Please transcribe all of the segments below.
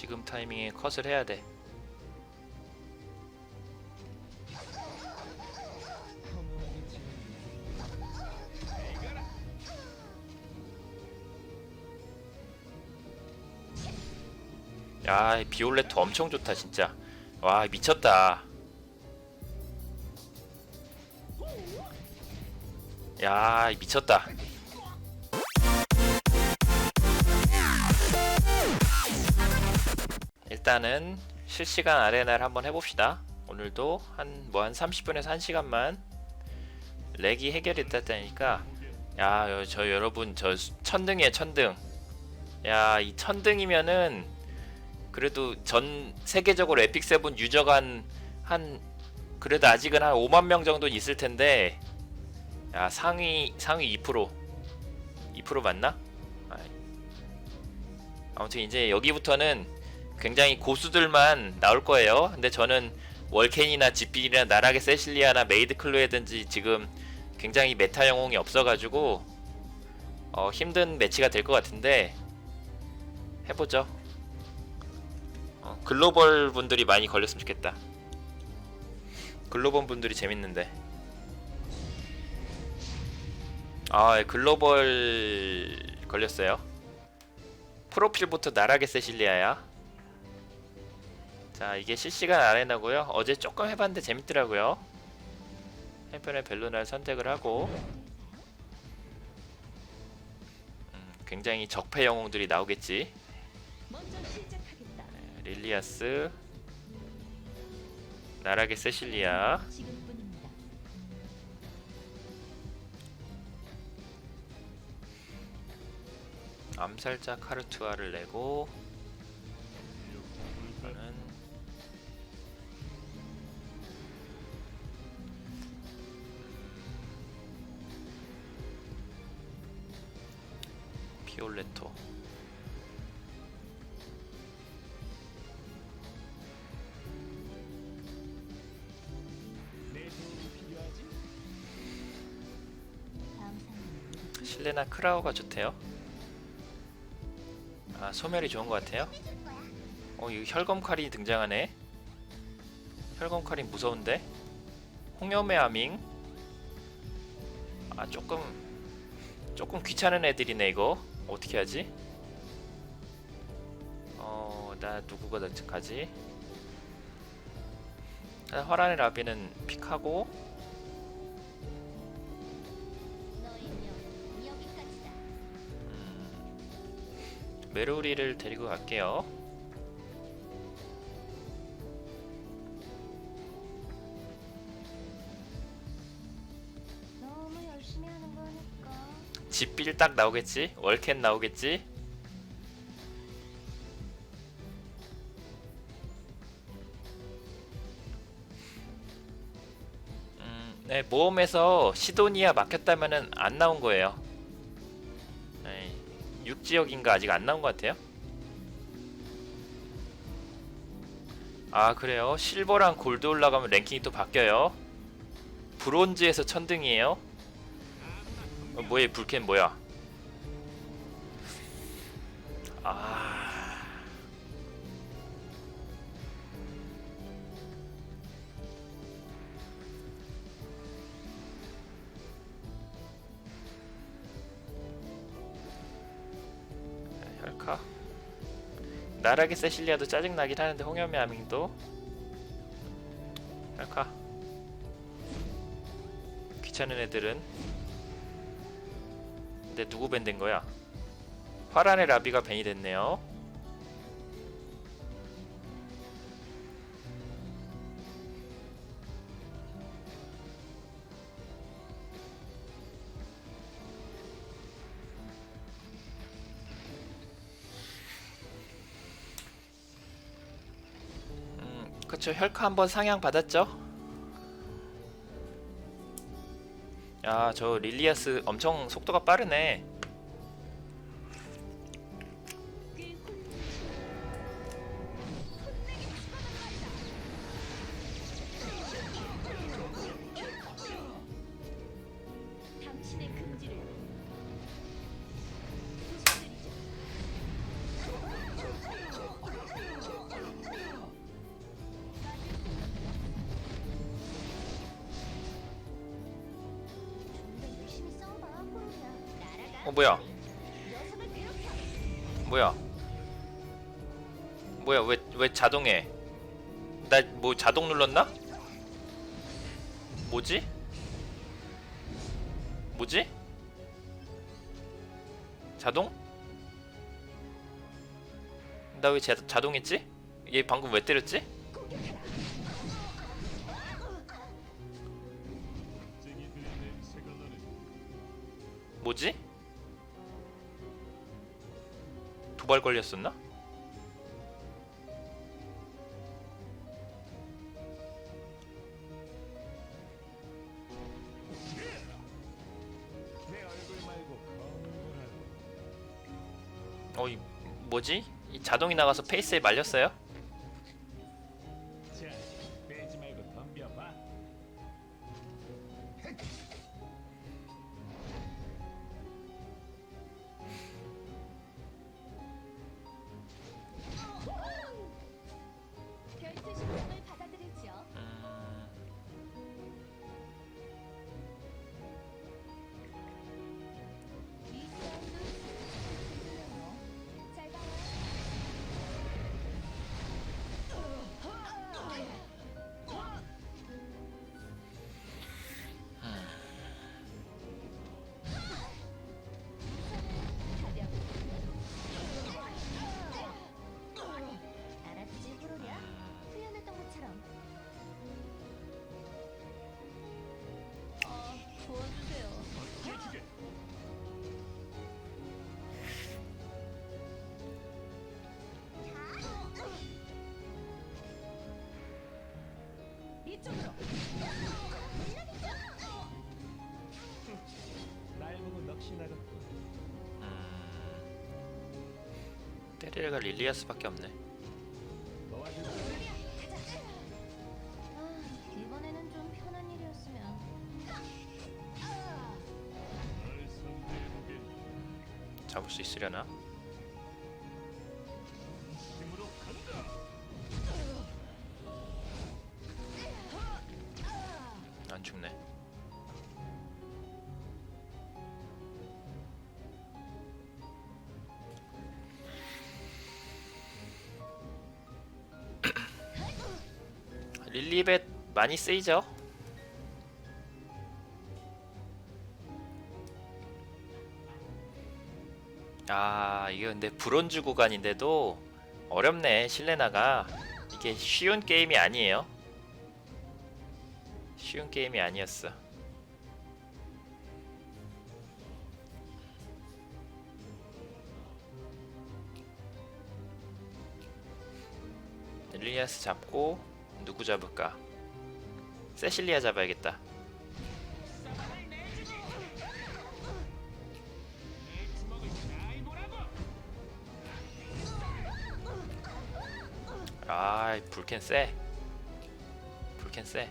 지금 타이밍에 컷을 해야 돼. 야, 이 비올레트 엄청 좋다 진짜. 와, 미쳤다. 야, 미쳤다. 일단은 실시간 아레나를 한번 해봅시다. 오늘도 한 뭐 한 30분에서 1시간만 렉이 해결이 됐다니까 야, 여- 저 여러분 저 수- 천등이에요, 천등. 야, 이 천등이면은 그래도 전 세계적으로 에픽 세븐 유저가 한, 한 그래도 아직은 한 5만 명 정도는 있을 텐데 야, 상위 상위 2% 2% 맞나? 아무튼 이제 여기부터는 굉장히 고수들만 나올 거예요. 근데 저는 월켄이나 지필이나 나락의 세실리아나 메이드 클로에든지 지금 굉장히 메타 영웅이 없어가지고 어, 힘든 매치가 될 것 같은데 해보죠. 어, 글로벌 분들이 많이 걸렸으면 좋겠다. 글로벌 분들이 재밌는데. 아, 예, 글로벌 걸렸어요. 프로필부터 나락의 세실리아야. 자, 이게 실시간 아레나고요. 어제 조금 해봤는데 재밌더라고요. 한편의 벨로나를 선택을 하고 음, 굉장히 적폐 영웅들이 나오겠지. 시작하겠다. 릴리아스, 나락의 세실리아. 암살자 카르투아를 내고 피올레토 실레나 크라우가 좋대요. 아 소멸이 좋은 것 같아요. 어 이거 혈검 칼이 등장하네. 혈검 칼이 무서운데. 홍염의 아밍. 아 조금 조금 귀찮은 애들이네 이거. 어떻게 하지? 어 나 누구가 가지? 아, 화란의 라비는 픽하고 여기까지다. 메로리를 데리고 갈게요. 집빌 딱 나오겠지? 월캔 나오겠지? 음, 네, 모험에서 시도니아 막혔다면은 안 나온 거예요. 네, 6지역인가 아직 안 나온 것 같아요. 아 그래요? 실버랑 골드 올라가면 랭킹이 또 바뀌어요. 브론즈에서 천등이에요. 어, 뭐야 이 불캔 뭐야? 아. 혈카. 나락의 세실리아도 짜증 나긴 하는데 홍염의 아밍도 혈카. 귀찮은 애들은 근데 누구 밴 된 거야? 화란의 라비가 밴이 됐네요. 음, 그쵸 혈카 한번 상향 받았죠? 야, 저 릴리아스 엄청 속도가 빠르네. 어 뭐야. 뭐야? 뭐야 왜 왜 자동해? 나 뭐 자동 눌렀나? 뭐지? 뭐지? 자동? 나 왜 자동했지? 얘 방금 왜 때렸지? 뭐지 도발 걸렸었나? 어이 뭐지? 이 자동이 나가서 페이스에 말렸어요? 이쪽으로. 날 보고 넋이 나갔군. 음. 때리려가 릴리아스밖에 없네. 아, 이번에는 좀 편한 일이었으면. 잡을 수 있으려나? 릴리벳 많이 쓰이죠? 아 이게 근데 브론즈 구간인데도 어렵네 실레나가. 이게 쉬운 게임이 아니에요. 쉬운 게임이 아니었어. 릴리아스 잡고 누구 잡을까? 세실리아 잡아야겠다. 아, 불캔 세. 불캔 세.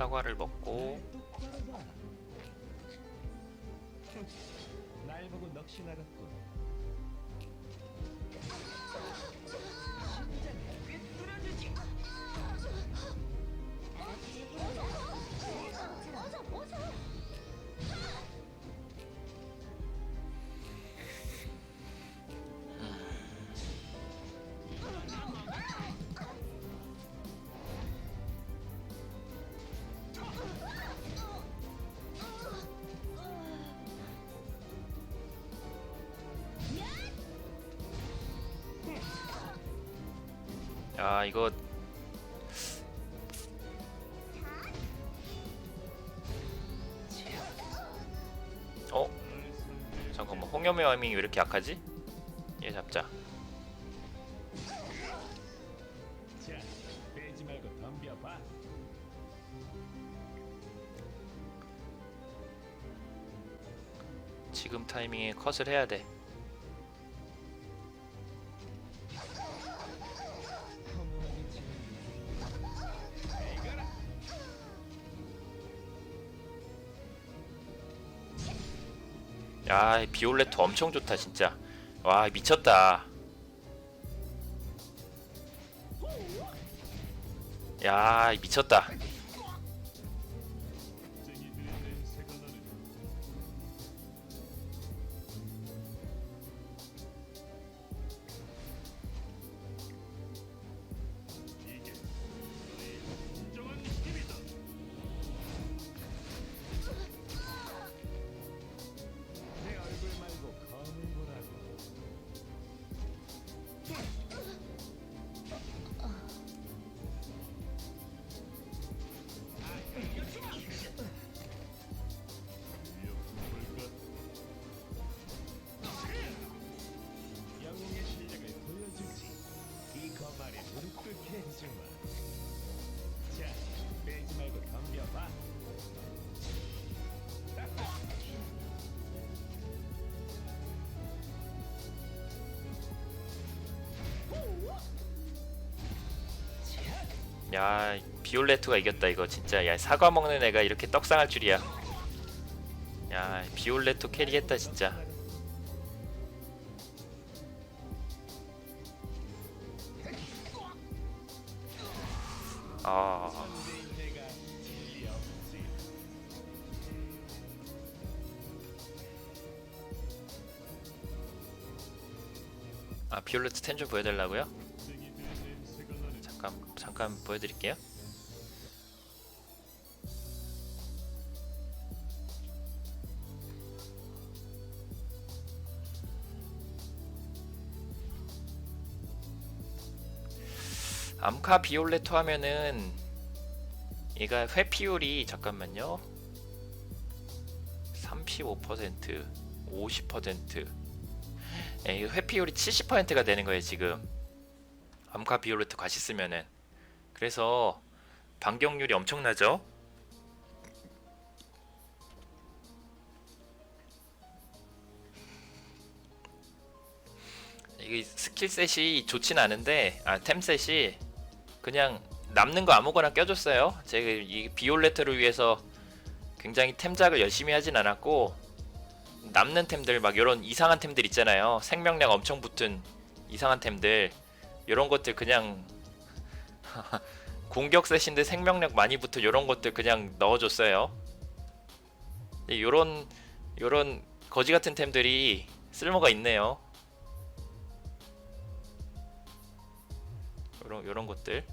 사과를 먹고. 날 보고 넋이 나갔군. 아 이거 어. 잠깐만 홍염의 와밍이 왜 이렇게 약하지? 얘 잡자. 지금 타이밍에 컷을 해야 돼. 비올레트 엄청 좋다 진짜. 와, 미쳤다. 야, 미쳤다. 야, 비올레트가 이겼다 이거 진짜. 야, 사과 먹는 애가 이렇게 떡상할 줄이야. 야, 비올레트 캐리했다 진짜. 아. 아 비올레트 텐좀 보여달라고요? 잠깐 보여드릴게요. 암카 비올레토 하면은 얘가 회피율이 잠깐만요. 35% 50% 예, 이 회피율이 70%가 되는 거예요 지금 암카 비올레트 과시 쓰면은 그래서 반격률이 엄청나죠? 이게 스킬셋이 좋진 않은데 아 템셋이 그냥 남는 거 아무거나 껴줬어요. 제가 이 비올레트를 위해서 굉장히 템작을 열심히 하진 않았고 남는 템들 막 이런 이상한 템들 있잖아요. 생명력 엄청 붙은 이상한 템들. 이런 것들 그냥 공격 셋인데 생명력 많이 붙은 이런 것들 그냥 넣어줬어요. 이런 이런 거지 같은 템들이 쓸모가 있네요. 이런 이런 것들.